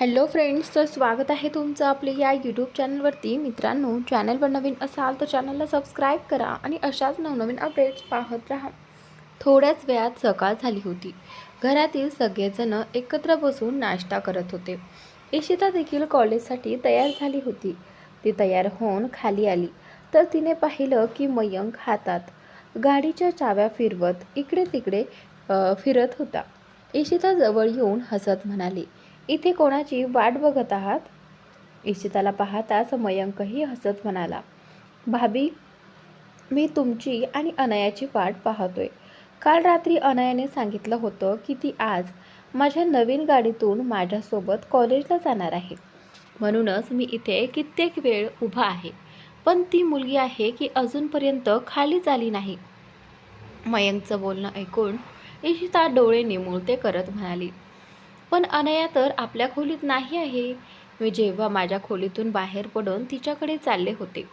Hello friends तर स्वागत आहे तुमचं आपले या यूट्यूब चॅनलवरती मित्रांनो चॅनलवर नवीन असाल तर चॅनलला सबस्क्राईब करा आणि अशाच नवनवीन अपडेट्स पाहत राहा. थोड्याच वेळात सकाळ झाली होती. घरातील सगळेजणं एकत्र बसून नाश्ता करत होते. इशिता देखील कॉलेजसाठी तयार झाली होती. ती तयार होऊन खाली आली. तर तिने पाहिलं की मयंक हातात गाडीच्या चाव्या फिरवत इकडे तिकडे फिरत होता. इशिता जवळ येऊन हसत म्हणाली इथे कोणाची वाट बघत आहात? इशिताला पाहताच मयंकही हसत म्हणाला भाभी मी तुमची आणि अनयाची वाट पाहतोय. काल रात्री अनयाने सांगितलं होतं की ती आज माझ्या नवीन गाडीतून माझ्यासोबत कॉलेजला जाणार आहे. म्हणूनच मी इथे कित्येक वेळ उभा आहे पण ती मुलगी आहे की अजूनपर्यंत खालीच आली नाही. मयंकचं बोलणं ऐकून इशिता डोळे निमुळते करत म्हणाली पण अनया तर आपल्या खोलीत नाही आहे. मी जेव्हा माझ्या खोलीतून बाहेर पडून तिच्याकडे चालले होते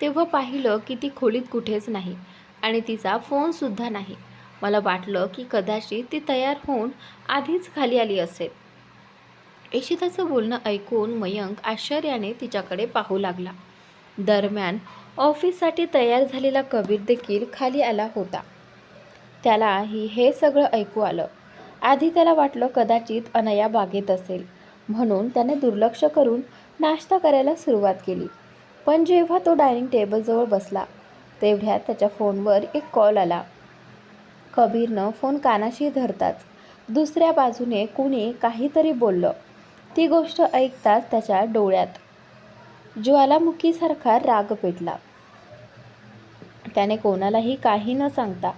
तेव्हा पाहिलं की ती खोलीत कुठेच नाही आणि तिचा फोनसुद्धा नाही. मला वाटलं की कदाचित ती तयार होऊन आधीच खाली आली असेल. इशिताचं बोलणं ऐकून मयंक आश्चर्याने तिच्याकडे पाहू लागला. दरम्यान ऑफिससाठी तयार झालेला कबीर देखील खाली आला होता. त्यालाही हे सगळं ऐकू आलं. आधी त्याला वाटलं कदाचित अनया बागेत असेल. म्हणून त्याने दुर्लक्ष करून नाश्ता करायला सुरुवात केली. पण जेव्हा तो डायनिंग टेबलजवळ बसला तेवढ्यात त्याच्या फोनवर एक कॉल आला. कबीरनं फोन कानाशी धरताच दुसऱ्या बाजूने कुणी काहीतरी बोललं. ती गोष्ट ऐकताच त्याच्या डोळ्यात ज्वालामुखीसारखा राग पेटला. त्याने कोणालाही काही न सांगता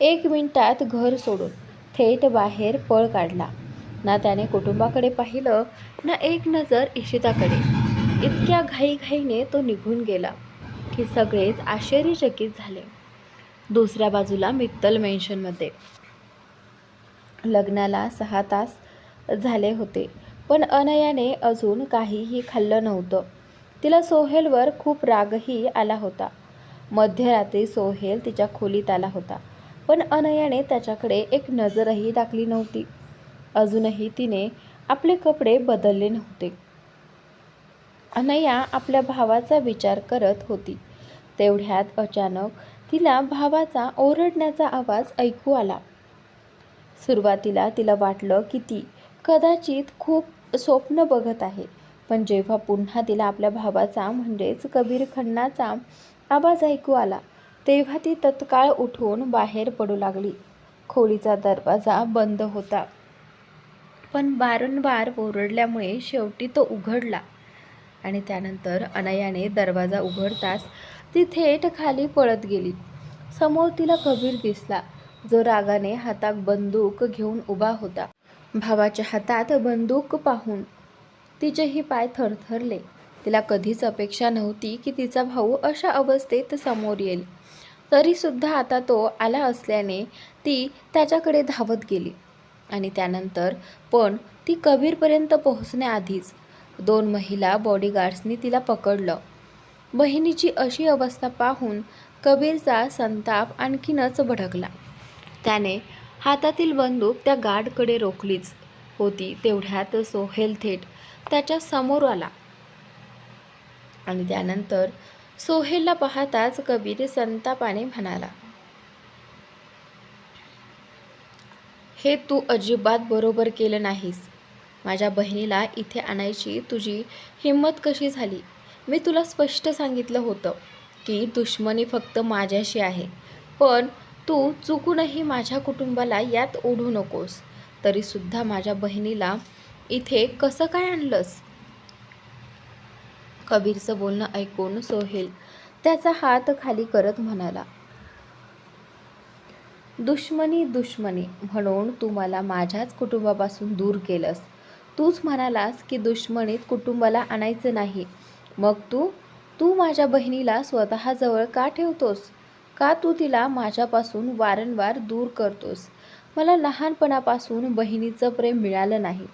एक मिनिटात घर सोडून थेट बाहेर पळ काढला. ना त्याने कुटुंबाकडे पाहिलं ना एक नजर इशिताकडे. इतक्या घाईघाईने तो निघून गेला की सगळेच आश्चर्यचकित झाले. दुसऱ्या बाजूला मित्तल मेन्शनमध्ये लग्नाला सहा तास झाले होते पण अनयाने अजून काहीही खाल्लं नव्हतं. तिला सोहेलवर खूप रागही आला होता. मध्यरात्री सोहेल तिच्या खोलीत आला होता. पण अनयाने त्याच्याकडे एक नजरही टाकली नव्हती. अजूनही तिने आपले कपडे बदलले नव्हते. अनया आपल्या भावाचा विचार करत होती. तेवढ्यात अचानक तिला भावाचा ओरडण्याचा आवाज ऐकू आला. सुरुवातीला तिला वाटलं की ती कदाचित खूप स्वप्न बघत आहे पण जेव्हा पुन्हा तिला आपल्या भावाचा म्हणजेच कबीर खन्नाचा आवाज ऐकू आला तेव्हा ती तत्काळ उठून बाहेर पडू लागली. खोलीचा दरवाजा बंद होता. पण वारंवार ओरडल्यामुळे शेवटी तो उघडला आणि त्यानंतर अनयाने दरवाजा उघडताच ती थेट खाली पळत गेली. समोर तिला कबीर दिसला. जो रागाने हातात बंदूक घेऊन उभा होता. भावाच्या हातात बंदूक पाहून तिचेही पाय थरथरले. तिला कधीच अपेक्षा नव्हती की तिचा भाऊ अशा अवस्थेत समोर येईल. तरीसुद्धा आता तो आला असल्याने ती त्याच्याकडे धावत गेली. आणि त्यानंतर पण ती कबीरपर्यंत पोहोचण्याआधीच दोन महिला बॉडीगार्ड्सनी तिला पकडलं. बहिणीची अशी अवस्था पाहून कबीरचा संताप आणखीनच भडकला. त्याने हातातील बंदूक त्या गार्डकडे रोखलीच होती तेवढ्यात सोहेल थेट त्याच्यासमोर आला. आणि त्यानंतर सोहेलला पाहताच कबीर संतापाने म्हणाला हे तू अजिबात बरोबर केलं नाहीस. माझ्या बहिणीला इथे आणायची तुझी हिंमत कशी झाली? मी तुला स्पष्ट सांगितलं होतं की दुश्मनी फक्त माझ्याशी आहे. पण तू चुकूनही माझ्या कुटुंबाला यात ओढू नकोस. तरीसुद्धा माझ्या बहिणीला इथे कसं काय आणलंस? कबीरचं बोलणं ऐकून सोहेल त्याचा हात खाली करत म्हणाला दुश्मनी दुश्मनी म्हणून तू मला माझ्याच कुटुंबापासून दूर केलंस. तूच म्हणालास की दुश्मनीत कुटुंबाला आणायचं नाही. मग तू तू माझ्या बहिणीला स्वतःजवळ का ठेवतोस? का तू तिला माझ्यापासून वारंवार दूर करतोस? मला लहानपणापासून बहिणीचं प्रेम मिळालं नाही.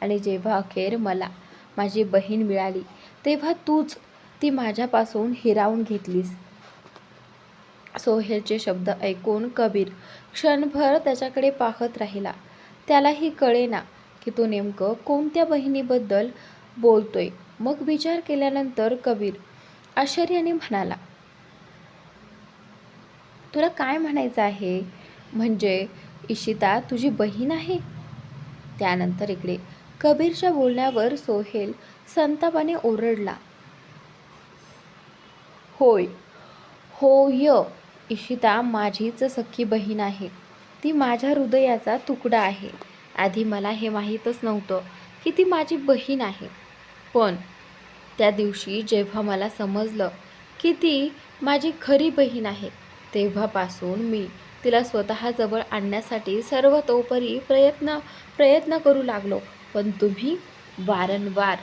आणि जेव्हा अखेर मला माझी बहीण मिळाली तेव्हा तूच ती माझ्यापासून हिरावून घेतलीस. सोहेलचे शब्द ऐकून कबीर क्षणभर त्याच्याकडे पाहत राहिला. त्यालाही कळेना की तो नेमकं कोणत्या बहिणीबद्दल बोलतोय. मग विचार केल्यानंतर कबीर आश्चर्याने म्हणाला तुला काय म्हणायचं आहे? म्हणजे इशिता तुझी बहीण आहे? त्यानंतर इकडे कबीरच्या बोलण्यावर सोहेल संतापाने ओरडला. होय होय इशिता माझीच सख्खी बहीण आहे. ती माझ्या हृदयाचा तुकडा आहे. आधी मला हे माहीतच नव्हतं की ती माझी बहीण आहे. पण त्या दिवशी जेव्हा मला समजलं की ती माझी खरी बहीण आहे तेव्हापासून मी तिला स्वतःजवळ आणण्यासाठी सर्वतोपरी प्रयत्न प्रयत्न करू लागलो. पण तुम्ही वारंवार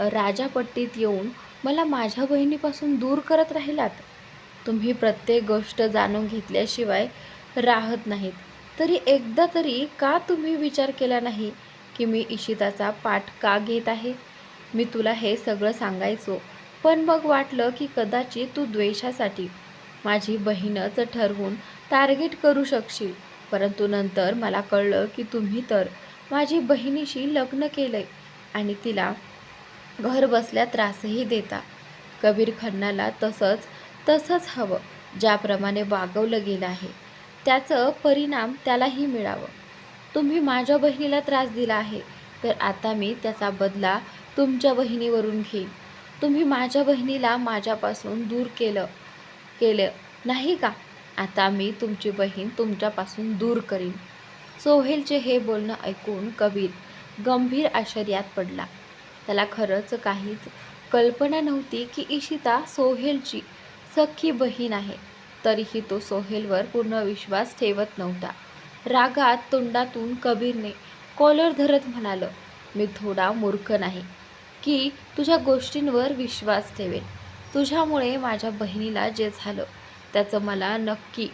राजापट्टीत येऊन मला माझ्या बहिणीपासून दूर करत राहिलात? तुम्ही प्रत्येक गोष्ट जाणून घेतल्याशिवाय राहत नाहीत. तरी एकदा तरी का तुम्ही विचार केला नाही की मी इशिताचा पाठ का घेत आहे? मी तुला हे सगळं सांगायचो पण मग वाटलं की कदाचित तू द्वेषासाठी माझी बहीणच ठरवून टार्गेट करू शकशील. परंतु नंतर मला कळलं की तुम्ही तर माझी बहिणीशी लग्न केलंय आणि तिला घर बसल्या त्रासही देता. कबीर खन्नाला तसंच तसंच हवं ज्याप्रमाणे वागवलं गेलं आहे. त्याचं परिणाम त्यालाही मिळावं. तुम्ही माझ्या बहिणीला त्रास दिला आहे तर आता मी त्याचा बदला तुमच्या बहिणीवरून घेईन. तुम्ही माझ्या बहिणीला माझ्यापासून दूर केलं केलं नाही का? आता मी तुमची बहीण तुमच्यापासून दूर करीन. सोहेलचे हे बोलणं ऐकून कबीर गंभीर आश्चर्यात पडला. त्याला खरंच काहीच कल्पना नव्हती की इशिता सोहेलची सख्खी बहीण आहे. तरीही तो सोहेलवर पूर्ण विश्वास ठेवत नव्हता. रागात तोंडातून कबीरने कॉलर धरत म्हणालं मी थोडा मूर्ख नाही की तुझ्या गोष्टींवर विश्वास ठेवेन. तुझ्यामुळे माझ्या बहिणीला जे झालं त्याचं मला नक्की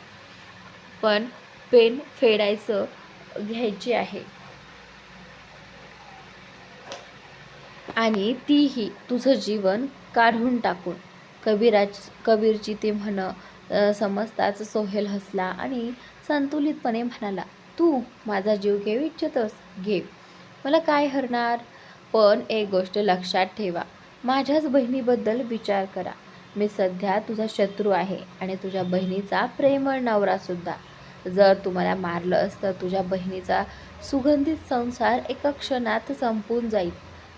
पण पेन फेडायचं घ्यायची आहे. आणि तीही तुझं जीवन काढून टाकून. कबीराज कबीरची ती म्हण समजताच सोहेल हसला आणि संतुलितपणे म्हणाला तू माझा जीव घेऊ इच्छितस? घे. मला काय हरणार? पण एक गोष्ट लक्षात ठेवा. माझ्याच बहिणीबद्दल विचार करा. मी सध्या तुझा शत्रू आहे आणि तुझ्या बहिणीचा प्रेमळ नवरासुद्धा जर तुम्हाला मारलं असतं तुझ्या बहिणीचा सुगंधित संसार एका क्षणात संपून जाईल.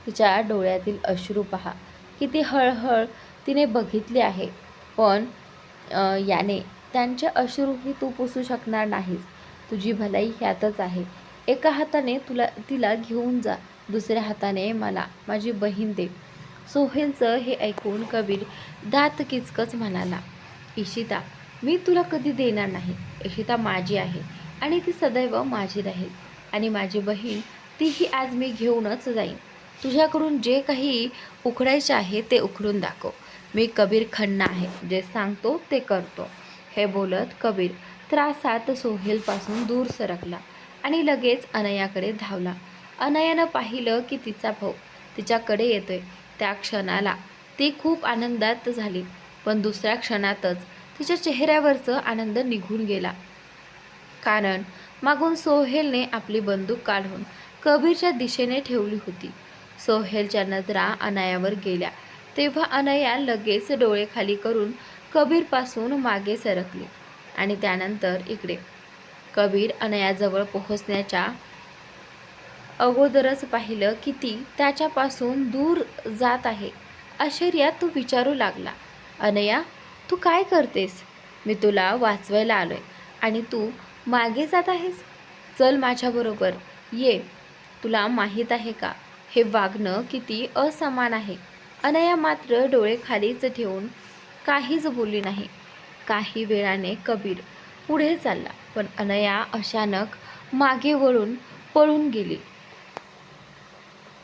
तिच्या डोळ्यातील अश्रू पहा. किती हळहळ तिने बघितले आहे. पण याने त्यांचे अश्रूही तू पुसू शकणार नाहीस. तुझी भलाई ह्यातच आहे. एका हाताने तुला तिला घेऊन जा. दुसऱ्या हाताने मला माझी बहीण दे. सोहेलचं हे ऐकून कबीर दात किचकच म्हणाला. इशिता मी तुला कधी देणार नाही. इशिता माझी आहे आणि ती सदैव माझी राहील. आणि माझी बहीण तीही आज मी घेऊनच जाईन. तुझ्याकडून जे काही उखडायचे आहे ते उखडून दाखव. मी कबीर खन्ना आहे. जे सांगतो ते करतो. हे बोलत कबीर त्रासात सोहेलपासून दूर सरकला आणि लगेच अनयाकडे धावला. अनयानं पाहिलं की तिचा भाऊ तिच्याकडे येतोय. त्या क्षणाला ती खूप आनंदात झाली. पण दुसऱ्या क्षणातच तिच्या चेहऱ्यावरचं आनंद निघून गेला. कारण मागून सोहेलने आपली बंदूक काढून कबीरच्या दिशेने ठेवली होती. सोहेलच्या नजरा अनायावर गेल्या. तेव्हा अनया लगेच डोळे खाली करून कबीरपासून मागे सरकली आणि त्यानंतर इकडे. कबीर अनयाजवळ पोहोचण्याच्या अगोदरच पाहिलं की ती त्याच्यापासून दूर जात आहे. आश्चर्यात तू विचारू लागला अनया तू काय करतेस? मी तुला वाचवायला आलोय आणि तू मागे जात आहेस? चल माझ्याबरोबर ये. तुला माहीत आहे का हे वागणं किती असमान आहे. अनया मात्र डोळे खालीच ठेवून काहीच बोलली नाही. काही वेळाने कबीर पुढे चालला पण अनया अचानक मागे वळून पळून गेली.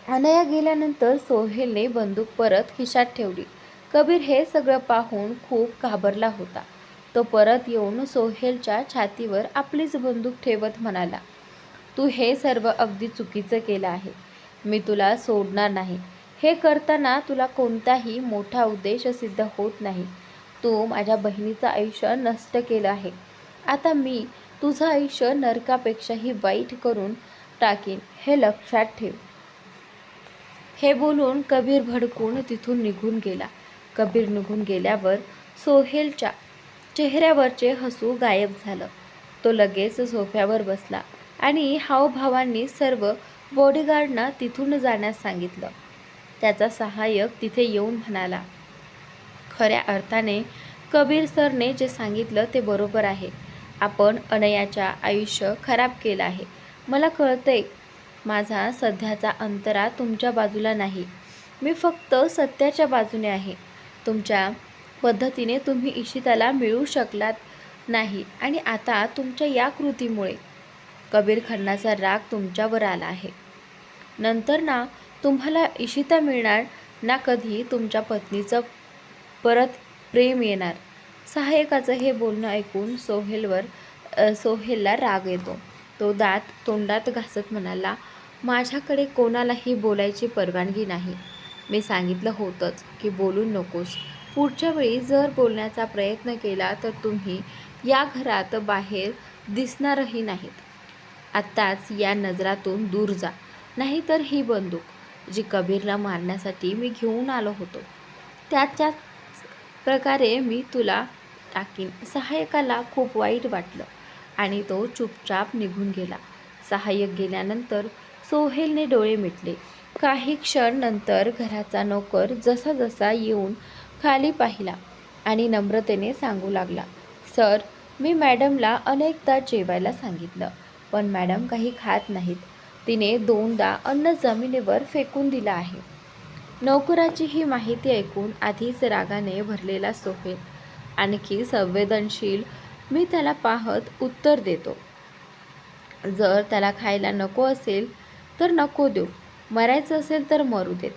अनया गेल्यानंतर सोहेलने बंदूक परत खिशात ठेवली. कबीर हे सगळं पाहून खूप घाबरला होता. तो परत येऊन सोहेलच्या छातीवर आपलीच बंदूक ठेवत म्हणाला तू हे सर्व अगदी चुकीचं केलं आहे. मी तुला सोडणार नाही. हे करताना तुला कोणताही मोठा उद्देश सिद्ध होत नाही. तू माझ्या बहिणीचं आयुष्य नष्ट केलं आहे. आता मी तुझं आयुष्य नरकापेक्षाही वाईट करून टाकीन हे लक्षात ठेव. हे बोलून कबीर भडकून तिथून निघून गेला. कबीर निघून गेल्यावर सोहेलच्या चेहऱ्यावरचे हसू गायब झालं. तो लगेच सोफ्यावर बसला आणि हावभावांनी सर्व बॉडीगार्डना तिथून जाण्यास सांगितलं. त्याचा सहाय्यक तिथे येऊन म्हणाला खऱ्या अर्थाने कबीर सरने जे सांगितलं ते बरोबर आहे. आपण अनयाच्या आयुष्य खराब केलं आहे. मला कळतंय माझा सध्याचा अंतरा तुमच्या बाजूला नाही. मी फक्त सत्याच्या बाजूने आहे. तुमच्या पद्धतीने तुम्ही इशिताला मिळू शकलात नाही आणि आता तुमच्या या कृतीमुळे कबीर खन्नाचा राग तुमच्यावर आला आहे. नंतर ना तुम्हाला इशिता मिळणार ना कधी तुमच्या पत्नीचं परत प्रेम येणार. सहाय्यकाचं हे बोलणं ऐकून सोहेलवर सोहेलला राग येतो. तो दात तोंडात घासत म्हणाला माझ्याकडे कोणालाही बोलायची परवानगी नाही. मी सांगितलं होतंच की बोलू नकोस. पुढच्या वेळी जर बोलण्याचा प्रयत्न केला तर तुम्ही या घरात बाहेर दिसणारही नाहीत. आत्ताच या नजरातून दूर जा. नाहीतर ही बंदूक जी कबीरला मारण्यासाठी मी घेऊन आलो होतो त्याच्याच प्रकारे मी तुला टाकीन. सहाय्यकाला खूप वाईट वाटलं आणि तो चुपचाप निघून गेला. सहाय्यक गेल्यानंतर सोहेलने डोळे मिटले. काही क्षण नंतर घराचा नोकर जसा जसा येऊन खाली पाहिला आणि नम्रतेने सांगू लागला सर मी मॅडमला अनेकदा जेवायला सांगितलं पण मॅडम काही खात नाहीत. तिने दोनदा अन्न जमिनीवर फेकून दिलं आहे. नोकराची ही माहिती ऐकून आधीच रागाने भरलेला सोहेल. आणखी संवेदनशील मी त्याला पाहत उत्तर देतो. जर त्याला खायला नको असेल तर नको देऊ. मरायचं असेल तर मरू देत.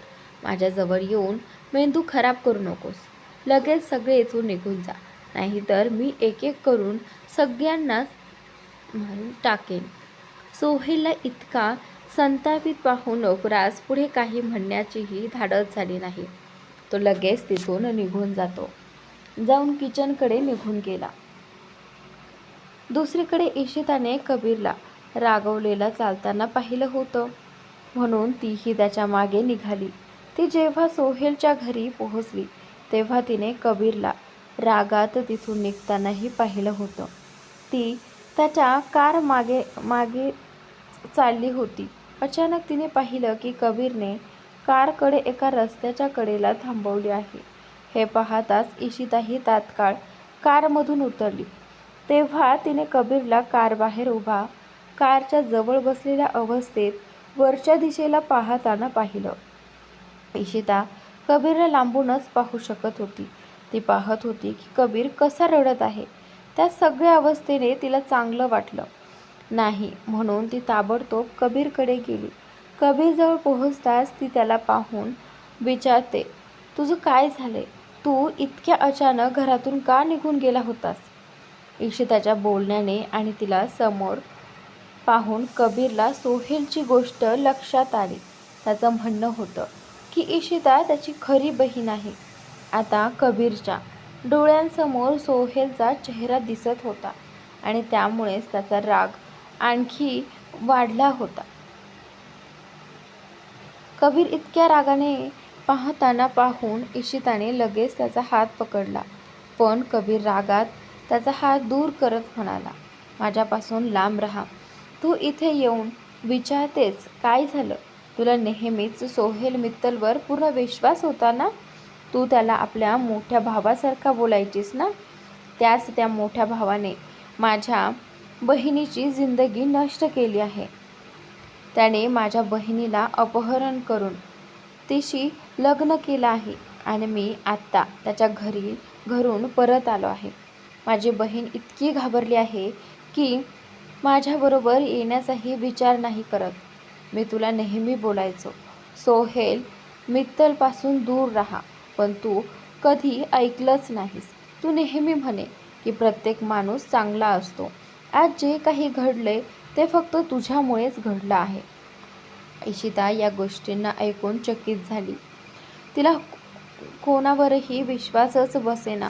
माझ्याजवळ येऊन मेंदू खराब करू नकोस. लगेच सगळे इथून निघून जा. नाहीतर मी एक एक करून सगळ्यांनाच मारून टाकेन. सोहेलला इतका संतापित पाहून नोकरास पुढे काही म्हणण्याचीही धाडस झाली नाही. तो लगेच तिथून निघून जातो. जाऊन किचनकडे निघून गेला. दुसरीकडे इशिताने कबीरला रागवलेला चालताना पाहिलं होतं. म्हणून तीही त्याच्यामागे निघाली. ती जेव्हा सोहेलच्या घरी पोहोचली तेव्हा तिने कबीरला रागात तिथून निघतानाही पाहिलं होतं. ती त्याच्या कार मागे मागे चालली होती. अचानक तिने पाहिलं की कबीरने कारकडे एका रस्त्याच्या कडेला थांबवली आहे. हे पाहताच इशिताही तात्काळ कारमधून उतरली. तेव्हा तिने कबीरला कारबाहेर उभा कारच्या जवळ बसलेल्या अवस्थेत वरच्या दिशेला पाहताना पाहिलं. इशिता कबीरला लांबूनच पाहू शकत होती. ती पाहत होती की कबीर कसा रडत आहे. त्या सगळ्या अवस्थेने तिला चांगलं वाटलं. नाही. म्हणून ती ताबडतोब कबीरकडे गेली. कबीरजवळ पोहोचताच ती त्याला पाहून विचारते तुझं काय झाले तू इतक्या अचानक घरातून का निघून गेला होतास? इशिताच्या बोलण्याने आणि तिला समोर पाहून कबीरला सोहेलची गोष्ट लक्षात आली. त्याचं म्हणणं होतं की इशिता त्याची खरी बहीण आहे. आता कबीरच्या डोळ्यांसमोर सोहेलचा चेहरा दिसत होता आणि त्यामुळेच त्याचा राग आणखी वाढला होता. कबीर इतक्या रागाने पाहताना पाहून इशिताने लगेच त्याचा हात पकडला. पण कबीर रागात त्याचा हात दूर करत म्हणाला माझ्यापासून लांब राहा. तू इथे येऊन विचारतेच काय झालं? तुला नेहमीच सोहेल मित्तलवर पूर्ण विश्वास होता ना? तू त्याला आपल्या मोठ्या भावासारखा बोलायचीस ना? त्याच त्या मोठ्या भावाने माझ्या बहिणीची जिंदगी नष्ट केली आहे. त्याने माझ्या बहिणीला अपहरण करून तिशी लग्न केलं आहे आणि मी आत्ता त्याच्या घरी घरून परत आलो आहे. माझी बहीण इतकी घाबरली आहे की माझ्याबरोबर येण्याचाही विचार नाही करत. मी तुला नेहमी बोलायचो सोहेल मित्तलपासून दूर राहा पण तू कधी ऐकलंच नाहीस. तू नेहमी म्हणे की प्रत्येक माणूस चांगला असतो. आज जे काही घडले ते फक्त तुझ्यामुळेच घडलं आहे. इशिता या गोष्टींना ऐकून चकित झाली. तिला कोणावरही विश्वासच बसेना.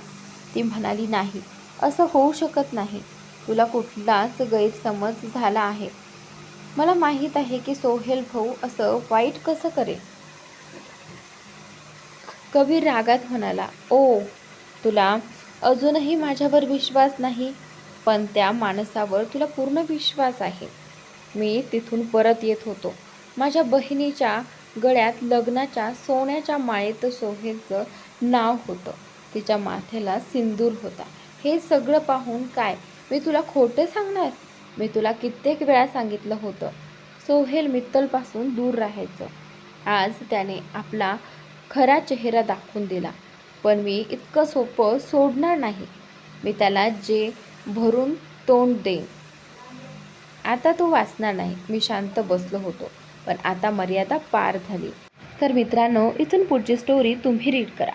ती म्हणाली नाही असं होऊ शकत नाही. तुला कुठलाच गैरसमज झाला आहे. मला माहीत आहे की सोहेल भाऊ असं वाईट कसं करेल. कबीर रागात म्हणाला ओ तुला अजूनही माझ्यावर विश्वास नाही? पण त्या माणसावर तुला पूर्ण विश्वास आहे. मी तिथून परत येत होतो. माझ्या बहिणीच्या गळ्यात लग्नाच्या सोन्याच्या माळेत सोहेलचं नाव होतं. तिच्या माथ्याला सिंदूर होता. हे सगळं पाहून काय? मी तुला खोटं सांगणार? मी तुला कित्येक वेळा सांगितलं होतं. सोहेल मित्तलपासून दूर राहायचं. आज त्याने आपला खरा चेहरा दाखवून दिला. पण मी इतकं सोपं सोडणार नाही. मी त्याला जे भरून तोंड देईन. आता तो वाचणार नाही. मी शांत बसलो होतो पण आता मर्यादा पार झाली. तर मित्रांनो इथून पुढची स्टोरी तुम्ही रीड करा.